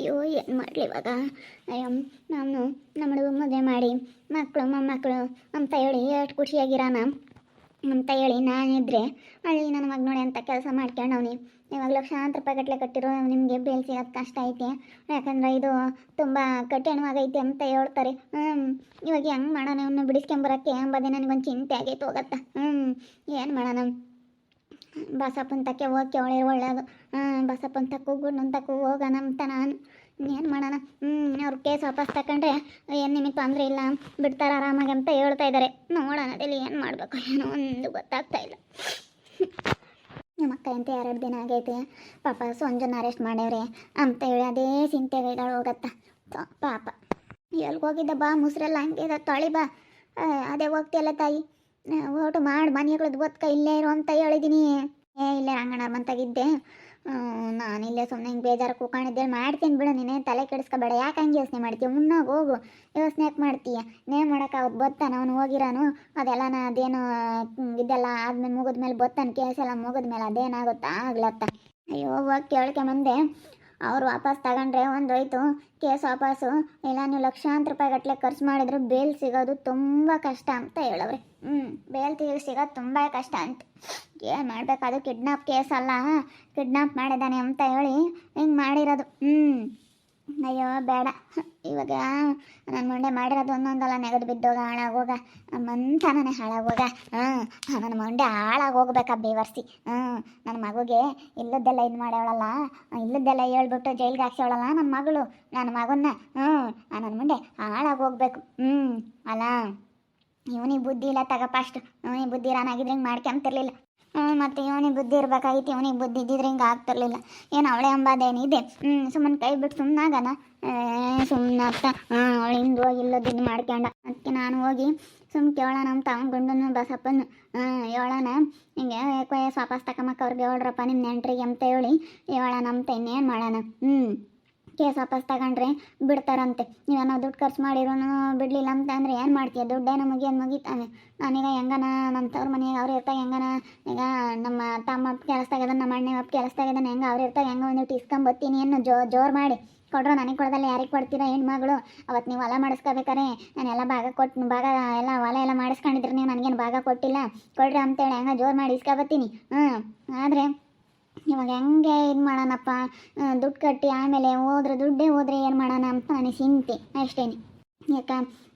ಅಯ್ಯೋ, ಏನು ಮಾಡಲಿ ಇವಾಗ? ಅಯ್ಯೋ, ನಾನು ನಮ್ಮಳು ಮದುವೆ ಮಾಡಿ ಮಕ್ಕಳು, ಮೊಮ್ಮಕ್ಕಳು ಅಂತ ಹೇಳಿ ಎಷ್ಟು ಖುಷಿಯಾಗಿರೋಣ ಅಂತ ಹೇಳಿ ನಾನಿದ್ರೆ ಅಲ್ಲಿ ನನ್ನ ಮಗ ನೋಡಿ ಅಂತ ಕೆಲಸ ಮಾಡ್ಕೊಂಡು ಅವನಿ. ಇವಾಗ ಲಕ್ಷಾಂತರ ರೂಪಾಯಿ ಗಟ್ಟಲೆ ಕಟ್ಟಿರೋ ನಿಮಗೆ ಬೇಲ್ ಸಿಗೋದು ಕಷ್ಟ ಐತೆ. ಯಾಕಂದ್ರೆ ಇದು ತುಂಬ ಕಠಿಣವಾಗೈತೆ ಅಂತ ಹೇಳ್ತಾರೆ. ಹ್ಞೂ ಇವಾಗ ಹೆಂಗೆ ಮಾಡೋಣ? ಅವನ್ನ ಬಿಡಿಸ್ಕೊಂಬರಕ್ಕೆ ಎಂಬುದೇ ನನಗೊಂದು ಚಿಂತೆ ಆಗೈತೆ ಹೋಗತ್ತ. ಹ್ಞೂ ಏನು ಮಾಡೋಣ? ಬಸಪ್ಪನ ತಕ್ಕೆ ಹೋಗಿ ಅವಳೆ ಒಳ್ಳೇದು. ಹಾಂ ಬಸಪ್ಪನ ತಕ್ಕು ಗುಂಡನ ಹೋಗೋಣ ಅಂತ ನಾನು. ಏನು ಮಾಡೋಣ? ಹ್ಞೂ ಅವ್ರು ಕೇಸ್ ವಾಪಸ್ ತಗೊಂಡ್ರೆ ಏನು ನಿಮಗೆ ತೊಂದರೆ ಇಲ್ಲ. ಬಿಡ್ತಾರೆ ಆರಾಮಾಗಿ ಅಂತ ಹೇಳ್ತಾ ಇದ್ದಾರೆ ನೋಡೋಣ ಅದಲ್ಲಿ ಏನು ಮಾಡಬೇಕು ಏನೋ ಒಂದು ಗೊತ್ತಾಗ್ತಾ ಇಲ್ಲ. ನಮ್ಮ ಅಕ್ಕ ಅಂತ ಎರಡು ದಿನ ಆಗೈತೆ. ಪಾಪ ಸಂಜನ ಅರೆಸ್ಟ್ ಮಾಡ್ಯವ್ರೆ ಅಂತ ಹೇಳಿ ಅದೇ ಚಿಂತೆಗಳು ಹೋಗತ್ತ. ಪಾಪ. ಎಲ್ಗೋಗಿದ್ದ ಬಾ, ಮುಸ್ರೆಲ್ಲ ಹಂಗೆ ತೊಳಿ ಬಾ. ಅದೇ ಹೋಗ್ತಿಯಲ್ಲ ತಾಯಿ. ಓಟು ಮಾಡಿ ಮನೆಗಳದ್ದು ಬದುಕ ಇಲ್ಲೇ ಇರು ಅಂತ ಹೇಳಿದ್ದೀನಿ ಏ, ಇಲ್ಲೇ ರಂಗಣ್ಣ ಬಂತಾಗಿದ್ದೆ ನಾನು ಇಲ್ಲೇ ಸುಮ್ಮನೆ ಹಿಂಗೆ ಬೇಜಾರು ಕೂಕೊಂಡಿದ್ದೆ. ಮಾಡ್ತೀನಿ ಬಿಡು, ನೀನೇ ತಲೆ ಕೆಡಿಸ್ಕೊಬೇಡ. ಯಾಕೆ ಹಂಗೆ ಯೋಚನೆ ಮಾಡ್ತೀಯ? ಮುನ್ನಾಗ ಹೋಗು. ಯೋಚನೆ ಯಾಕೆ ಮಾಡ್ತೀಯ? ನೇ ಮಾಡೋಕ್ಕಾಗದು ಬತ್ತಾನ? ಅವನು ಹೋಗಿರಾನು? ಅದೆಲ್ಲ ಅದೇನು ಇದೆಲ್ಲ ಆದ್ಮೇಲೆ ಮುಗಿದ್ಮೇಲೆ ಬತ್ತಾನ? ಕೇಸೆಲ್ಲ ಮುಗಿದ್ಮೇಲೆ ಅದೇನಾಗುತ್ತಾ ಆಗ್ಲತ್ತ? ಅಯ್ಯೋ, ಹೋಗಿ ಕೇಳ್ಕೊಂಬಂದೆ. ಅವ್ರು ವಾಪಸ್ ತಗೊಂಡ್ರೆ ಒಂದು ಹೋಯ್ತು ಕೇಸ್ ವಾಪಸ್ಸು. ಇಲ್ಲ, ನೀವು ಲಕ್ಷಾಂತರ ರೂಪಾಯಿ ಗಟ್ಟಲೆ ಖರ್ಚು ಮಾಡಿದ್ರು ಬೇಲ್ ಸಿಗೋದು ತುಂಬ ಕಷ್ಟ ಅಂತ ಹೇಳವ್ರೆ. ಹ್ಞೂ ಬೇಲ್ ತೀರ್ ಸಿಗೋದು ತುಂಬ ಕಷ್ಟ ಅಂತ. ಏನು ಮಾಡಬೇಕು ಕಿಡ್ನಾಪ್ ಕೇಸ್ ಅಲ್ಲ ಕಿಡ್ನಾಪ್ ಮಾಡಿದ್ದಾನೆ ಅಂತ ಹೇಳಿ ಹಿಂಗೆ ಮಾಡಿರೋದು. ಹ್ಞೂ ಅಯ್ಯೋ, ಬೇಡ. ಇವಾಗ ನನ್ನ ಮಂಡೆ ಮಾಡಿರೋದು ಒಂದೊಂದಲ್ಲ, ನೆಗೆದು ಬಿದ್ದೋಗ, ಹಾಳಾಗೋಗ. ಮಂತನೇ ಹಾಳಾಗೋಗ. ಹಾಂ ನನ್ನ ಮಂಡೆ ಹಾಳಾಗೋಗ್ಬೇಕಾ ಬೇವರ್ಸಿ. ಹ್ಞೂ ನನ್ನ ಮಗುಗೆ ಇಲ್ಲದ್ದೆಲ್ಲ ಇದು ಮಾಡ್ಯಾವಳಲ್ಲ ಇಲ್ಲದ್ದೆಲ್ಲ ಹೇಳ್ಬಿಟ್ಟು ಜೈಲ್ಗೆ ಹಾಕ್ಸೋಳಲ್ಲ ನನ್ನ ಮಗಳು ನನ್ನ ಮಗನ್ನ. ಹ್ಞೂ ನನ್ನ ಮುಂಡೆ ಹಾಳಾಗೋಗ್ಬೇಕು. ಹ್ಞೂ ಅಲ್ಲ. ಇವನಿಗೆ ಬುದ್ಧಿ ಇಲ್ಲ ತಗಪ್ಪ ಅಷ್ಟು. ಇವನಿಗೆ ಬುದ್ಧಿ ರಾನಾಗಿದ್ರೆ ಹಿಂಗೆ ಮಾಡ್ಕೊಂತಿರ್ಲಿಲ್ಲ ಮತ್ತು ಇವನಿಗೆ ಬುದ್ಧಿ ಇರ್ಬೇಕಾಗಿತ್ತು, ಇವನಿಗೆ ಬುದ್ಧಿ ಇದ್ದಿದ್ರೆ ಹಿಂಗೆ ಆಗ್ತಿರ್ಲಿಲ್ಲ. ಏನು ಅವಳೆ ಅಂಬಾದೇನಿದೆ ಸುಮ್ಮನೆ ಕೈ ಬಿಟ್ಟು ಸುಮ್ಮನಾಗನ ಸುಮ್ಮನೆ ಅತ್ತ ಹಾಂ ಹಿಂದೆ ಹೋಗಿ ಇಲ್ಲದಿದ್ದು ಮಾಡ್ಕೊಂಡ ಅದಕ್ಕೆ ನಾನು ಹೋಗಿ ಸುಮ್ಮನೆ ಕೇಳೋಣ ಅಂತ ಅವ್ನ ಗಂಡನ ಬಸಪ್ಪನ ಹೇಳೋಣ. ಹಿಂಗೆ ಯಾಕೋ ವಾಪಸ್ ತಕಮಕ್ಕ ಅವ್ರಿಗೆ ಹೇಳ್ರಪ್ಪ ನಿಮ್ಮ ನೆಂಟ್ರಿಗೆ ಅಂತ ಹೇಳಿ ಹೇಳೋಣ ಅಂತ ಇನ್ನೇನು ಮಾಡೋಣ? ಹ್ಞೂ ಕೇಸ್ ವಾಪಸ್ ತಗೊಂಡ್ರೆ ಬಿಡ್ತಾರಂತೆ. ನೀವೇನೋ ದುಡ್ಡು ಖರ್ಚು ಮಾಡಿರೋನು ಬಿಡಲಿಲ್ಲ ಅಂತ ಅಂದರೆ ಏನು ಮಾಡ್ತೀಯ? ದುಡ್ಡೇನೋ ಮುಗಿಯೋದು ಮುಗಿತಾನೆ. ನಾನೀಗ ಹೆಂಗನ? ನಮ್ಮ ತವ್ರ ಮನೆಯಾಗ ಅವ್ರು ಇರ್ತಾಗ ಹೆಂಗನ? ಈಗ ನಮ್ಮ ತಮ್ಮ ಕೆಲಸದಾಗದ ನಮ್ಮ ಅಣ್ಣ ಅಪ್ಪ ಕೆಲಸದಾಗದ ಹೆಂಗೆ ಅವ್ರು ಇರ್ತಾಗ ಹೆಂಗೆ ನೀವು ಇಸ್ಕೊಂಬತ್ತೀನಿ ಏನು ಜೋ ಜೋರು ಮಾಡಿ. ಕೊಡ್ರೋ ನನಗೆ ಕೊಡೋದಲ್ಲ, ಯಾರಿಗೆ ಕೊಡ್ತೀರಾ ಹೆಣ್ಮಗಳು? ಅವತ್ತು ನೀವು ಹೊಲ ಮಾಡಿಸ್ಕೋಬೇಕಾರೆ ನಾನೆಲ್ಲ ಭಾಗ ಕೊಟ್ಟು ಭಾಗ ಎಲ್ಲ ಹೊಲ ಎಲ್ಲ ಮಾಡಿಸ್ಕೊಂಡಿದ್ರೆ ನೀವು ನನಗೇನು ಭಾಗ ಕೊಟ್ಟಿಲ್ಲ? ಕೊಡ್ರಿ ಅಂತೇಳಿ ಹೆಂಗೆ ಜೋರು ಮಾಡಿ ಇಸ್ಕೊಬತ್ತೀನಿ. ಹ್ಞೂ ಆದರೆ ಇವಾಗ ಹೆಂಗೆ ಇದು ಮಾಡೋಣಪ್ಪ? ದುಡ್ಡು ಕಟ್ಟಿ ಆಮೇಲೆ ಹೋದ್ರೆ ದುಡ್ಡೇ ಹೋದ್ರೆ ಏನು ಮಾಡೋಣ ಅಂತ ನನಗೆ ಚಿಂತೆ ಅಷ್ಟೇನೆ. ಯಾಕ?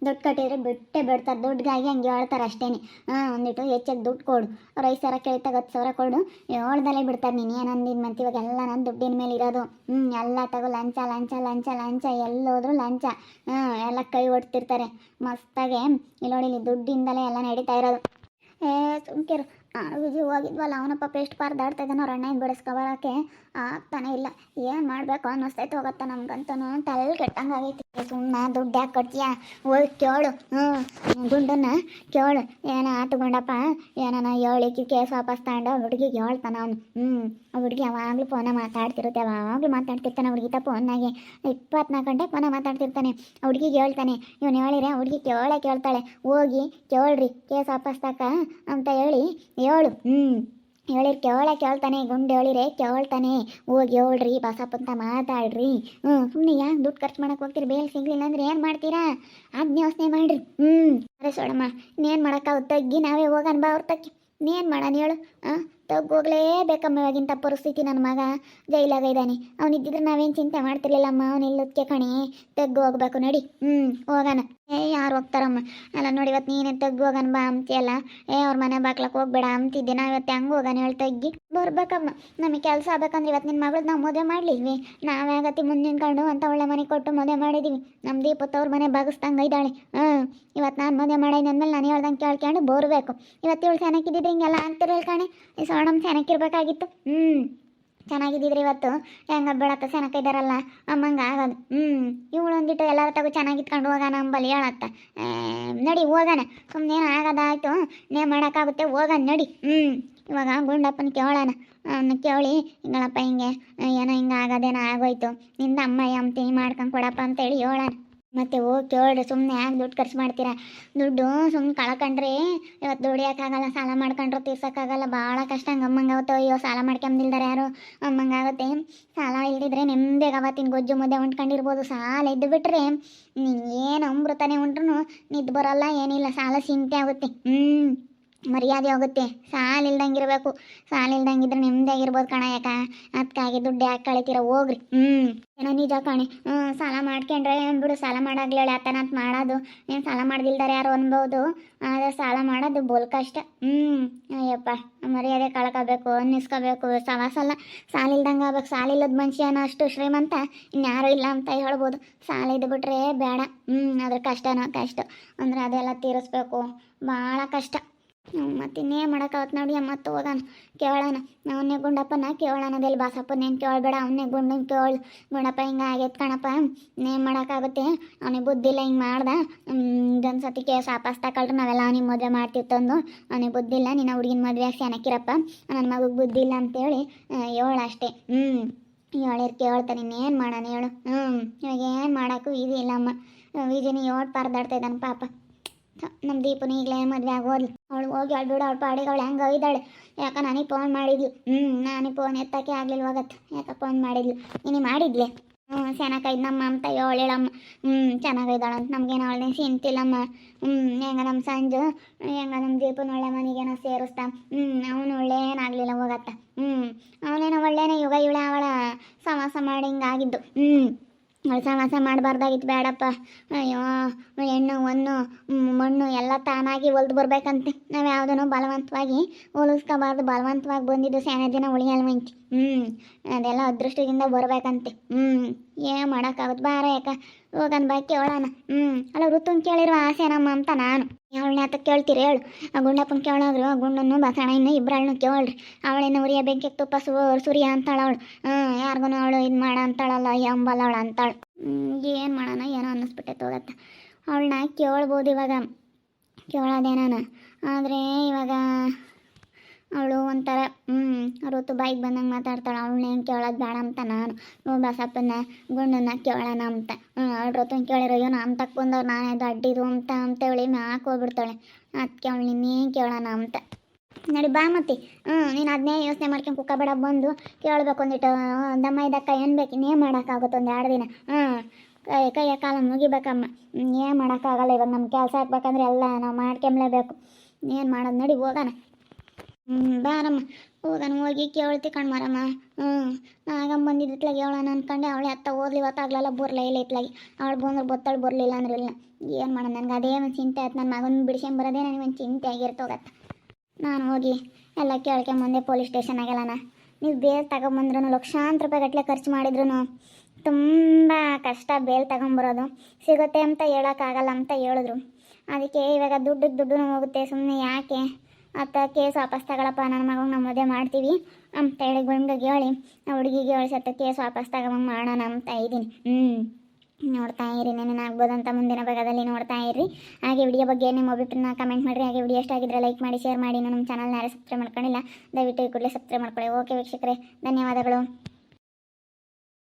ದುಡ್ಡು ಕಟ್ಟಿದ್ರೆ ಬಿಟ್ಟೆ ಬಿಡ್ತಾರೆ. ದುಡ್ಡಿಗಾಗಿ ಹಂಗೆ ಹೇಳ್ತಾರೆ ಅಷ್ಟೇನೆ. ಹಾಂ ಒಂದಿಟ್ಟು ಹೆಚ್ಚಾಗಿ ದುಡ್ಡು ಕೊಡು. ಅವ್ರು ಐದು ಸಾವಿರ ಕೇಳ್ತಾಗ ಹತ್ತು ಸಾವಿರ ಕೊಡು. ಹೇಳ್ದಲ್ಲೇ ಬಿಡ್ತಾರೆ ನೀನು ಏನು ಅಂದಿದ್ದು ಮತ್ತೆ ಇವಾಗ ಎಲ್ಲ ನನ್ನ ದುಡ್ಡಿನ ಮೇಲೆ ಇರೋದು. ಹ್ಞೂ ಎಲ್ಲ ತಗೋ. ಲಂಚ ಲಂಚ ಲಂಚ ಲಂಚ. ಎಲ್ಲೋದ್ರೂ ಲಂಚ. ಹಾಂ, ಎಲ್ಲ ಕೈ ಒಡ್ತಿರ್ತಾರೆ. ಮಸ್ತಾಗೆ. ಇಲ್ಲಿ ನೋಡಿ, ಇಲ್ಲಿ ದುಡ್ಡಿಂದಲೇ ಎಲ್ಲ ನಡೀತಾ ಇರೋದು. ಏ, ಸುಮ್ಕಿರು. ವಿಜಯ್ ಹೋಗಿದ್ವಲ್ಲ, ಅವನಪ್ಪ ಪೇಸ್ಟ್ ಪಾರ್ದಾಡ್ತಾ ಇದ್ದಾನೆ, ಅವ್ರ ಅಣ್ಣ ಬಿಡಿಸ್ಕೊಬರಕ್ಕೆ ಆಗ್ತಾನೆ ಇಲ್ಲ. ಏನು ಮಾಡಬೇಕು ಅನ್ನಿಸ್ತೈತೆ ಹೋಗತ್ತ ನಮ್ಗಂತೂ ತಲೆ ಕೆಟ್ಟಂಗೆ ಆಗೈತಿ. ಸುಮ್ಮನೆ ದುಡ್ಡು ಯಾಕೆ ಕೊಡ್ತೀಯ? ಹೋಗಿ ಕೇಳು. ಹ್ಞೂ ಗುಂಡನ್ನ ಕೇಳು. ಏನ ಆತುಗೊಂಡಪ್ಪ ಏನನ ಏನಾನ ಹೇಳಿಕೆ ಕೇಸ್ ವಾಪಸ್ ತಗೊಂಡು ಹುಡುಗಿಗೆ ಹೇಳ್ತಾನ ಅವನು. ಹ್ಞೂ ಹುಡುಗಿ ಯಾವಾಗಲೂ ಫೋನ ಮಾತಾಡ್ತಿರುತ್ತೆ, ಯಾವಾಗಲೂ ಮಾತಾಡ್ತಿರ್ತಾನೆ ಹುಡುಗಿ ತ ಫೋನ್ನಾಗೆ ಇಪ್ಪತ್ನಾಲ್ಕು ಗಂಟೆ ಫೋನ ಮಾತಾಡ್ತಿರ್ತಾನೆ. ಹುಡುಗಿಗೆ ಹೇಳ್ತಾನೆ, ಇವನು ಹೇಳಿದ್ರೆ ಹುಡುಗಿ ಕೇಳೇ ಕೇಳ್ತಾಳೆ. ಹೋಗಿ ಕೇಳ್ರಿ, ಕೇಸ್ ವಾಪಸ್ ತಕ, ಅಂತ ಹೇಳಿ ಹೇಳು ಹ್ಞೂ ಹೇಳಿರಿ ಕೇಳ ಕೇಳ್ತಾನೆ ಗುಂಡು ಹೇಳಿರೆ ಕೇಳ್ತಾನೆ. ಹೋಗಿ ಹೇಳ್ರಿ ಬಸಪ್ಪಂತ ಮಾತಾಡ್ರಿ. ಹ್ಞೂ ಸುಮ್ಮನೆ ಯಾಕೆ ದುಡ್ಡು ಖರ್ಚು ಮಾಡಕ್ಕೆ ಹೋಗ್ತೀರಿ? ಬೇಲ್ ಸಿಗ್ಲಿಲ್ಲ ಅಂದ್ರೆ ಏನು ಮಾಡ್ತೀರಾ? ಆಜ್ಞೆ ಯೋಚನೆ ಮಾಡ್ರಿ. ಹ್ಞೂ ಅರೆ ಸೋಡಮ್ಮ ಇನ್ನೇನು ಮಾಡೋಕ್ಕಾಗುತ್ತೆ? ತಗ್ಗಿ ನಾವೇ ಹೋಗನ್ ಬಾ ಅವ್ರ ತಕ್ಕಿ ಇನ್ನೇನು ಮಾಡೋಣ ಹೇಳು ಹಾಂ ತಗ್ಗೋಗ್ಲೇಬೇಕಮ್ಮ ಇವಾಗಿಂಥ ಪರಿಸ್ಥಿತಿ ನನ್ನ ಮಗ. ಜೈಲಾಗ ಇದ್ದಾನೆ. ಅವನಿದ್ದಿದ್ರೆ ನಾವೇನು ಚಿಂತೆ ಮಾಡ್ತಿರ್ಲಿಲ್ಲಮ್ಮ. ಅವ್ನು ಇಲ್ಲದಕ್ಕೆ ಕಣಿ. ತೆಗ್ಗು ಹೋಗ್ಬೇಕು ನೋಡಿ. ಹ್ಞೂ ಹೋಗೋಣ. ಏ, ಯಾರು ಹೋಗ್ತಾರಮ್ಮ? ಅಲ್ಲ ನೋಡಿ ಇವತ್ತು ನೀನೇ ತಗ್ಗು ಹೋಗೋಣ ಬಾ ಅಂತೀಯಲ್ಲ. ಏ, ಅವ್ರ ಮನೆ ಬಾಗ್ಲಕ್ಕೆ ಹೋಗ್ಬೇಡ ಅಂತಿದ್ದೆ. ನಾವು ಇವತ್ತು ಹೆಂಗೆ ಹೋಗೋಣ ಹೇಳಿ ತಗ್ಗಿ. ಬರ್ಬೇಕಮ್ಮ. ನಮಗೆ ಕೆಲಸ ಆಗ್ಬೇಕಂದ್ರೆ ಇವತ್ತು ನಿನ್ನ ಮಗಳು ನಾವು ಮದುವೆ ಮಾಡಲಿದ್ವಿ ನಾವೇ ಆಗತ್ತಿ ಮುಂದೆ ನಿಂತ್ಕೊಂಡು ಅಂತ ಒಳ್ಳೆ ಮನೆ ಕೊಟ್ಟು ಮದುವೆ ಮಾಡಿದ್ದೀವಿ ನಮ್ಮ ದೀಪತ್ತು ಅವ್ರ ಮನೆ ಬಾಗಿಸ್ದಂಗೆ ಇದ್ದಾಳೆ. ಹ್ಞೂ ಇವತ್ತು ನಾನು ಮದುವೆ ಮಾಡಿದ ಅಂದಮೇಲೆ ನಾನು ಹೇಳ್ದಂಗೆ ಕೇಳ್ಕೊಂಡು ಬೋರ್ಬೇಕು. ಇವತ್ತು ಇವಳು ಚೆನ್ನಾಗಿದ್ದಿದ್ರೆ ಹಿಂಗೆಲ್ಲ ಅಂತಿರಲ್ಲ ಕಣೆ. ಸೋಣಮ್ ಚೆನ್ನಾಗಿರ್ಬೇಕಾಗಿತ್ತು ಹ್ಞೂ ಚೆನ್ನಾಗಿದ್ದಿದ್ರಿ ಇವತ್ತು. ಹೆಂಗ ಬೆಳತ್ತ ಇದಾರಲ್ಲ ಅಮ್ಮಂಗ ಆಗೋದು. ಹ್ಞೂ ಇವಳು ಒಂದಿಟ್ಟು ಎಲ್ಲರ ತಗೋ ಚೆನ್ನಾಗಿತ್ಕೊಂಡು ಹೋಗೋಣ ಅಂಬಲ್ಲಿ ಹೇಳತ್ತ. ನಡಿ ಹೋಗೋಣ. ಸುಮ್ಮನೆ ಆಗೋದಾಯ್ತು? ನೇ ಮಾಡೋಕ್ಕಾಗುತ್ತೆ, ಹೋಗೋಣ, ನಡಿ. ಹ್ಞೂ ಇವಾಗ ಗುಂಡಪ್ಪನ ಕೇಳೋಣ. ಅವ್ನ ಕೇಳಿ ಹಿಂಗಳಪ್ಪ ಹಿಂಗೆ, ಏನೋ ಹಿಂಗೆ ಆಗೋದೇನೋ, ಆಗೋಯ್ತು. ನಿಂದ ಅಮ್ಮ ಅಂತೀನಿ ಮಾಡ್ಕೊಂಡು ಕೊಡಪ್ಪ ಅಂತೇಳಿ ಹೇಳೋಣ. ಮತ್ತೆ ಹೋಗಿ ಕೇಳ್ರಿ ಸುಮ್ಮನೆ ಯಾಕೆ ದುಡ್ಡು ಖರ್ಚು ಮಾಡ್ತೀರಾ? ದುಡ್ಡು ಸುಮ್ಮನೆ ಕಳ್ಕೊಂಡ್ರಿ ಇವತ್ತು ದುಡಿಯೋಕ್ಕಾಗಲ್ಲ ಸಾಲ ಮಾಡ್ಕೊಂಡ್ರೆ ತೀರ್ಸೋಕ್ಕಾಗಲ್ಲ ಭಾಳ ಕಷ್ಟ. ಹಂಗಮ್ಮಂಗಾಗುತ್ತೆ ಅಯ್ಯೋ, ಸಾಲ ಮಾಡ್ಕೊಂಬಿಲ್ದಾರೆ ಯಾರು? ಅಮ್ಮಂಗಾಗುತ್ತೆ ಸಾಲ ಇಲ್ದಿದ್ರೆ ನೆಮ್ಮದಿಯಾಗಿ ಅವತ್ತಿನ ಗೊಜ್ಜು ಮುದ್ದೆ ಉಂಡ್ಕೊಂಡಿರ್ಬೋದು ಸಾಲ ಇದ್ದು ಬಿಟ್ರೆ ಏನು ಅಮೃತನೇ ಉಂಡ್ರೂ ನಿದ್ದು ಬರೋಲ್ಲ, ಏನಿಲ್ಲ. ಸಾಲ ಚಿಂತೆ ಆಗುತ್ತೆ. ಹ್ಞೂ ಮರ್ಯಾದೆ ಹೋಗುತ್ತೆ. ಸಾಲ ಇಲ್ದಂಗಿರ್ಬೇಕು. ಸಾಲ ಇಲ್ದಂಗಿದ್ರೆ ನೆಮ್ಮದಿಯಾಗಿರ್ಬೋದು ಕಣ ಯಾಕ? ಅದಕ್ಕಾಗಿ ದುಡ್ಡು ಯಾಕೆ ಕಳಿತೀರ ಹೋಗ್ರಿ. ಹ್ಞೂ ಏನೋ ನಿಜ ಕಣೆ. ಹ್ಞೂ ಸಾಲ ಮಾಡ್ಕೊಂಡ್ರೆ ಬಿಡು, ಸಾಲ ಮಾಡಾಗ್ಲೇಳಿ ಆತನ ಅಂತ ಮಾಡೋದು. ಏನು ಸಾಲ ಮಾಡ್ದಿಲ್ದಾರೆ ಯಾರು ಅನ್ಬೋದು. ಆದರೆ ಸಾಲ ಮಾಡೋದು ಬೋಲ್ ಕಷ್ಟ ಹ್ಞೂ ಅಯ್ಯಪ್ಪ, ಮರ್ಯಾದೆ ಕಳ್ಕೋಬೇಕು, ಅನ್ನಿಸ್ಕೋಬೇಕು. ಸವಾಸಲ್ಲ ಸಾಲ ಇಲ್ದಂಗೆ ಆಗ್ಬೇಕು. ಸಾಲ ಇಲ್ಲದ ಮನುಷ್ಯನ ಅಷ್ಟು ಶ್ರೀಮಂತ ಇನ್ಯಾರು ಇಲ್ಲ ಅಂತ ಹೇಳ್ಬೋದು. ಸಾಲ ಇದ್ದು ಬಿಟ್ರೆ ಬೇಡ. ಹ್ಞೂ ಅದ್ರ ಕಷ್ಟನೋ ಕಷ್ಟ. ಅಂದ್ರೆ ಅದೆಲ್ಲ ತೀರಿಸ್ಬೇಕು. ಭಾಳ ಕಷ್ಟ. ಮತ್ತೆ ಇನ್ನೇನು ಮಾಡೋಕ್ಕಾಗತ್ತೆ ನೋಡಿ ಮತ್ತೆ ಹೋಗೋಣ ಕೇಳೋಣ ಅವನ್ನೇ ಗುಂಡಪ್ಪನ ಬಾಸಪ್ಪ ಬಾಸಪ್ಪನೇನು ಕೇಳಬೇಡ, ಅವನ್ನೇ ಗುಂಡನ್ ಕೇಳು. ಗುಂಡಪ್ಪ, ಹಿಂಗೆ ಆಗೈತೆ ಕಣಪ್ಪ ಇನ್ನೇನು ಮಾಡೋಕ್ಕಾಗುತ್ತೆ ಅವನಿಗೆ ಬುದ್ಧಿ ಇಲ್ಲ, ಹಿಂಗೆ ಮಾಡ್ದ. ಇದೊಂದು ಸತಿ ಕೇಸ್ ವಾಪಸ್ ತಗೊಳ್ರಿ ನಾವೆಲ್ಲ ಅವನಿಗೆ ಮದುವೆ ಮಾಡ್ತೀವಿ ತಂದು. ಅವನಿಗೆ ಬುದ್ಧಿ ಇಲ್ಲ ನಿನ್ನ ಹುಡುಗಿನ ಮದುವೆ ಸೆನಕ್ಕಿರಪ್ಪ ನನ್ನ ಮಗುಗೆ ಬುದ್ಧಿ ಇಲ್ಲ ಅಂತೇಳಿ ಹೇಳು ಅಷ್ಟೇ. ಹ್ಞೂ ಹೇಳಿರ್ ಕೇಳ್ತಾನೆ, ಇನ್ನೇನು ಮಾಡೋಣ ಹೇಳು. ಹ್ಞೂ ಇವಾಗ ಏನು ಮಾಡೋಕ್ಕೂ ಇಲ್ಲಮ್ಮ. ವಿಜಯನಿ ಏಳು ಪರದಾಡ್ತಾ ಇದ್ದಾನೆ, ಪಾಪ. ನಮ್ಮ ದೀಪನ ಈಗಲೇ ಮದುವೆ ಆಗೋದ್ಲು ಅವಳು ಹೋಗಿ ಅವಳು ಬಿಡು ಅವ್ಳು ಪಾಡಿಗೆ ಅವಳು ಹೆಂಗೆ ಇದ್ದಾಳೆ ಯಾಕೆ ನನಗೆ ಫೋನ್ ಮಾಡಿದ್ಲು? ಹ್ಞೂ ನಾನು ಫೋನ್ ಎತ್ತಕ್ಕೆ ಆಗಲಿಲ್ಲ ಹೋಗತ್ತೆ ಯಾಕೆ ಫೋನ್ ಮಾಡಿದ್ಲು? ನೀನು ಮಾಡಿದ್ಲೆ? ಹ್ಞೂ ಚೆನ್ನಾಗೈದು ನಮ್ಮ ಅಂತ ಹೇಳಮ್ಮ ಹ್ಞೂ ಚೆನ್ನಾಗೈದಾಳ ಅಂತ. ನಮ್ಗೇನು ಅವಳನ್ನ ಸಿಂತಿಲ್ಲಮ್ಮ ಹ್ಞೂ ಹೆಂಗ ನಮ್ಮ ಸಂಜು? ಹೆಂಗ ನಮ್ಮ ದೀಪನ ಒಳ್ಳೆ ಮನೆಗೇನೋ ಸೇರಿಸ್ತಾ. ಹ್ಞೂ ಅವನು ಒಳ್ಳೇನಾಗಲಿಲ್ಲ ಹೋಗತ್ತ ಹ್ಞೂ ಅವನೇನೋ ಒಳ್ಳೇನೇ ಯುಗ, ಇವಳೆ ಅವಳ ಸಮಾಸ ಮಾಡಿ ಹಿಂಗಾಗಿದ್ದು. ಹ್ಞೂ ಅವಳು ಸವಾಸ ಮಾಡಬಾರ್ದಾಗಿತ್ತು ಬೇಡಪ್ಪ. ಅಯ್ಯೋ, ಹೆಣ್ಣು ಹೊಣ್ಣು ಮಣ್ಣು ಎಲ್ಲ ತಾನಾಗಿ ಒಲ್ದು ಬರ್ಬೇಕಂತೆ. ನಾವು ಯಾವುದನ್ನು ಬಲವಂತವಾಗಿ ಹೋಲಿಸ್ಕೋಬಾರ್ದು. ಬಲವಂತವಾಗಿ ಬಂದಿದ್ದು ಸ್ಯಾನ ದಿನ ಉಳಿಯಲ್ವಂತೆ. ಹ್ಞೂ ಅದೆಲ್ಲ ಅದೃಷ್ಟದಿಂದ ಬರಬೇಕಂತೆ. ಹ್ಞೂ ಏನು ಮಾಡೋಕ್ಕಾಗುತ್ತೆ ಬಾರ ಯಾಕ ಹೋಗನ್ ಬಾ ಕೇಳೋಣ ಹ್ಞೂ ಅಲ್ಲ ಋತುನ್ ಕೇಳಿರೋ ಆಸೆ ನಮ್ಮ ಅಂತ ನಾನು. ಅವಳನ್ನ ಆತ ಕೇಳ್ತೀರಿ ಹೇಳು. ಆ ಗುಂಡಪ್ಪನ ಕೇಳೋದ್ರು ಆ ಗುಂಡನ್ನು ಬಸಣ ಇನ್ನು ಇಬ್ಬರಳನ್ನು ಕೇಳ್ರಿ. ಅವಳೇನು ಉರಿಯ ಬೆಂಕಿ ತುಪ್ಪ ಸುರಿಯ ಅಂತಾಳ ಅವಳು ಹ್ಞೂ ಯಾರಿಗೂ ಅವಳು ಇದು ಮಾಡ ಅಂತಾಳಲ್ಲ ಎಂಬಲ್ಲ ಅವಳು ಅಂತಾಳು. ಏನು ಮಾಡೋಣ, ಏನೋ ಅನ್ನಿಸ್ಬಿಟ್ಟೆ ಹೋಗತ್ತ. ಅವಳನ್ನ ಕೇಳ್ಬೋದು ಇವಾಗ. ಕೇಳೋದೇನಾನ ಆದರೆ ಇವಾಗ ಅವಳು ಒಂಥರ ಹ್ಞೂ ಋತು ಬಾಯಿಗೆ ಬಂದಂಗೆ ಮಾತಾಡ್ತಾಳೆ. ಅವಳನ್ನ ಏನು ಕೇಳೋದು ಬೇಡ ಅಂತ ನಾನು. ನೋ ಬಸಪ್ಪನ ಗುಂಡನ್ನ ಕೇಳೋಣ ಅಂತ. ಹ್ಞೂ ಅವಳು ಋತುನ ಕೇಳಿರೋ, ಅಯ್ಯೋ, ನಾನು ತಕ್ಕ ಬಂದವ್ರು, ನಾನೇ ದಡ್ಡಿದು ಅಂತ ಅಂತೇಳಿ ಮ್ಯಾಕ್ ಹೋಗ್ಬಿಡ್ತಾಳೆ. ಅದಕ್ಕೆ ಅವಳು ಇನ್ನೇನು ಕೇಳೋಣ ಅಂತ. ನಡಿ ಬಾ ಮತ್ತೆ. ಹ್ಞೂ ನೀನು ಅದನ್ನೇ ಯೋಚನೆ ಮಾಡ್ಕೊಂಡು ಕುಕ್ಕ ಬೇಡ ಬಂದು ಕೇಳಬೇಕು ಒಂದಿಟ್ಟು ದಮ್ಮ ಇದಕ್ಕ ಏನು ಬೇಕು ಇನ್ನೇನು ಮಾಡೋಕ್ಕಾಗುತ್ತೆ ಒಂದು ಎರಡು ದಿನ. ಹ್ಞೂ ಕೈ, ಕೈಯ ಕಾಲ ಮುಗಿಬೇಕಮ್ಮ. ಏನು ಮಾಡೋಕ್ಕಾಗಲ್ಲ, ಇವಾಗ ನಮ್ಮ ಕೆಲಸ ಹಾಕ್ಬೇಕಂದ್ರೆ ಎಲ್ಲ ನಾವು ಮಾಡ್ಕೊಂಬ್ಲೇಬೇಕು. ಏನು ಮಾಡೋದು, ನಡಿ ಹೋಗೋಣ. ಹ್ಞೂ ಬಾರಮ್ಮ ಹೋಗೋಣ, ಹೋಗಿ ಕೇಳ್ತಿ ಕಣ್ಮಾರಮ್ಮ ಹ್ಞೂ ನಾಗಮ್ಮ ಬಂದಿದ್ದಿತ್ಲಾಗ ಹೇಳೋಣ ಅನ್ಕೊಂಡೆ ಅವಳೆ ಅತ್ತ ಓದ್ಲಿ ಇವತ್ತಾಗ್ಲಲ್ಲ ಬರ್ಲ ಇಲ್ಲ ಇತ್ಲಾಗಿ? ಅವಳು ಬಂದ್ರೆ ಬತ್ತಾಳು ಬರಲಿಲ್ಲ ಅಂದ್ರೆ ಇಲ್ಲ. ಏನು ಮಾಡೋಣ, ನನಗೆ ಅದೇ ಒಂದು ಚಿಂತೆ ಆಯ್ತು ನನ್ನ ಮಗನ ಬಿಡಿಸ್ಕೊಂಡ್ ಬರೋದೇ ನನಗೆ ಒಂದು ಚಿಂತೆ ಆಗಿರ್ತೋಗತ್ತೆ. ನಾನು ಹೋಗಿ ಎಲ್ಲ ಕೇಳ್ಕೊಂಬಂದೆ ಪೊಲೀಸ್ ಸ್ಟೇಷನಾಗೆಲ್ಲನ ನೀವು ಬೇಲ್ ತಗೊಂಬಂದ್ರೂ ಲಕ್ಷಾಂತರ ರೂಪಾಯಿ ಗಟ್ಟಲೆ ಖರ್ಚು ಮಾಡಿದ್ರು ತುಂಬ ಕಷ್ಟ ಬೇಲ್ ತಗೊಂಬರೋದು. ಸಿಗುತ್ತೆ ಅಂತ ಹೇಳೋಕ್ಕಾಗಲ್ಲ ಅಂತ ಹೇಳಿದ್ರು. ಅದಕ್ಕೆ ಇವಾಗ ದುಡ್ಡು ದುಡ್ಡು ಹೋಗುತ್ತೆ ಸುಮ್ಮನೆ ಯಾಕೆ? ಅತ್ತ ಕೇಸ್ ವಾಪಸ್ ತಗೊಳಪ್ಪ ನನ್ನ ಮಗಂಗೆ ನಮ್ಮ ಮದುವೆ ಮಾಡ್ತೀವಿ ಅಂತ ಹೇಳಿ ಗಂಡಿಗೆ ಹೇಳಿ ನಾವು ಹುಡುಗಿಗೆ ಹೇಳಿ ಸತ್ತ ಕೇಸ್ ವಾಪಸ್ ತಗೊಂಬಂಗೆ ಮಾಡೋಣ ಅಂತ ಇದ್ದೀನಿ. ಹ್ಞೂ ನೋಡ್ತಾ ಇರಿ ನೆನೆ ಆಗ್ಬೋದಂತ ಮುಂದಿನ ಭಾಗದಲ್ಲಿ ನೋಡ್ತಾ ಇರಿ ಹಾಗೆ ವಿಡಿಯೋ ಬಗ್ಗೆ ನಿಮ್ಮ ಅಭಿಪ್ರಾಯನ ಕಮೆಂಟ್ ಮಾಡಿರಿ. ಹಾಗೆ ವಿಡಿಯೋ ಇಷ್ಟ ಆಗಿದ್ರೆ ಲೈಕ್ ಮಾಡಿ ಶೇರ್ ಮಾಡಿ. ನಮ್ಮ ಚಾನಲ್ನ ಯಾರು ಸಬ್ಸ್ಕ್ರೈಬ್ ಮಾಡ್ಕೊಂಡಿಲ್ಲ, ದಯವಿಟ್ಟು ಈ ಕೂಡಲೇ ಸಬ್ಸ್ಕ್ರೈಬ್ ಮಾಡ್ಕೊಳ್ಳಿ. ಓಕೆ ವೀಕ್ಷಕರೇ, ಧನ್ಯವಾದಗಳು.